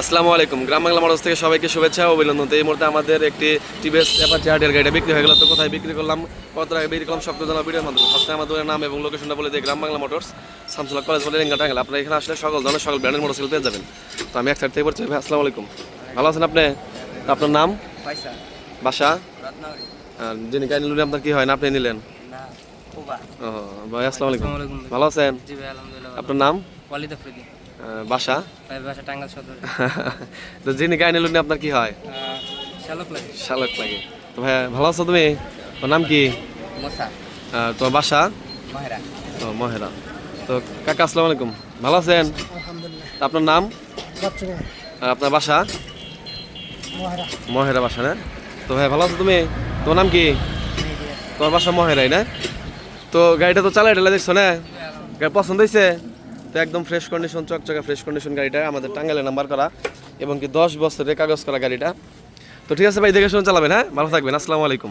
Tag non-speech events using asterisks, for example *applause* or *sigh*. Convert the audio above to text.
আসসালামু আলাইকুম। গ্রাম বাংলা মডেলস থেকে সবাইকে শুভেচ্ছা অভিনন্দন। এই মুহূর্তে আমাদের একটি টিভিএস অ্যাপাচি হার্ডের গাড়িটা বিক্রি হয়ে গেল। তো কোথায় বিক্রি করলাম কত টাকা বিক্রি করলাম সব জানা ভিডিওর মাধ্যমে। ফার্স্টে আমাদের নাম এবং লোকেশনটা বলে দিই গ্রাম বাংলা মোটরস শামসুল্লাহ কলেজ বলে রেঙ্গা টাঙ্গাল আপনারা এখানে আসলে সকল ধরনের সকল ব্র্যান্ডের মোটরসাইকেল পেয়ে যাবেন। তো আমি এক সাইড থেকে বলছি ভাই আসসালামু আলাইকুম। ভালো আছেন আপনি? আপনার নাম? বাসা? যিনি গাড়ি নিলেন আপনার কি হয় না আপনি নিলেন? ও ভাই আসসালামু আলাইকুম। ভালো আছেন। আপনার নাম? ওয়ালিদ আফ্রিদি। আহ, বাসা? বাসা টাঙ্গাল সদর। *laughs* তো যিনি গাড়ি নিলেন আপনার কি হয়? শালক লাগে। শালক লাগে। তো ভাই ভালো আছো তুমি? তোর নাম কি? মোসা। তোমার বাসা? মাহেরা। ও মহেরা। তো কাকা আসসালামু আলাইকুম। ভালো আছেন? আলহামদুলিল্লাহ। আপনার নাম? বাচ্চা আর আপনার বাসা? মাহেরা। মহেরা বাসা না? তো ভাই ভালো আছো তুমি? তোমার নাম কি? তোমার বাসা মহেরাই না? তো গাড়িটা তো চালাই ঢেলে দেখছ না? গাড়ি পছন্দ হয়েছে তো একদম ফ্রেশ কন্ডিশন চকচকা ফ্রেশ কন্ডিশন গাড়িটা, আমাদের টাঙ্গালে নাম্বার করা এবং কি দশ বছরের কাগজ করা গাড়িটা। তো ঠিক আছে ভাই, দেখে শুনে চালাবেন হ্যাঁ? ভালো থাকবেন, আসসালামু আলাইকুম।